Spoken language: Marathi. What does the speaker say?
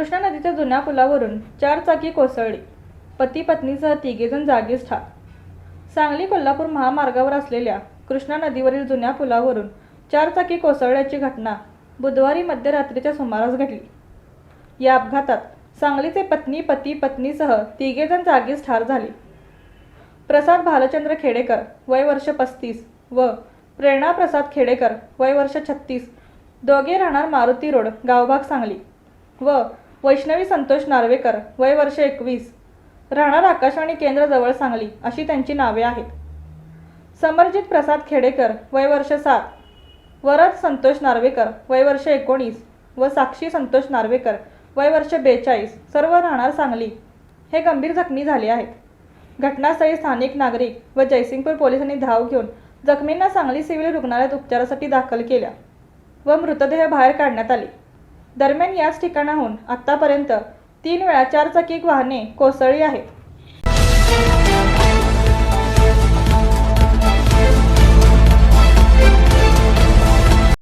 कृष्णा नदीच्या जुन्या पुलावरून चार चाकी कोसळली. पती पत्नीसह तिघेजण जागीच ठार. सांगली कोल्हापूर महामार्गावर असलेल्या कृष्णा नदीवरील जुन्या पुलावरून चार चाकी कोसळल्याची घटना बुधवारी मध्यरात्रीच्या सुमारास घडली. या अपघातात सांगलीचे पत्नी पती पत्नीसह तिघेजण जागीच ठार झाले. प्रसाद भालचंद्र खेडेकर वय वर्ष पस्तीस व प्रेरणा प्रसाद खेडेकर वय वर्ष छत्तीस दोघे राहणार मारुती रोड गावभाग सांगली व वैष्णवी संतोष नार्वेकर वय वर्ष एकवीस. राहणार आकाशवाणी केंद्र जवळ सांगली अशी त्यांची नावे आहेत. समरजित प्रसाद खेडेकर वय वर्ष सात. वरद संतोष नार्वेकर वय वर्ष एकोणीस. व साक्षी संतोष नार्वेकर वय वर्ष बेचाळीस. सर्व राहणार सांगली. हे गंभीर जखमी झाले आहेत. घटनास्थळी स्थानिक नागरिक व जयसिंगपूर पोलिसांनी धाव घेऊन जखमींना सांगली सिव्हिल रुग्णालयात उपचारासाठी दाखल केल्या व मृतदेह बाहेर काढण्यात आले. दरम्यान याच ठिकाणाहून आत्तापर्यंत तीन वेळा चारचाकी वाहने कोसळली आहेत.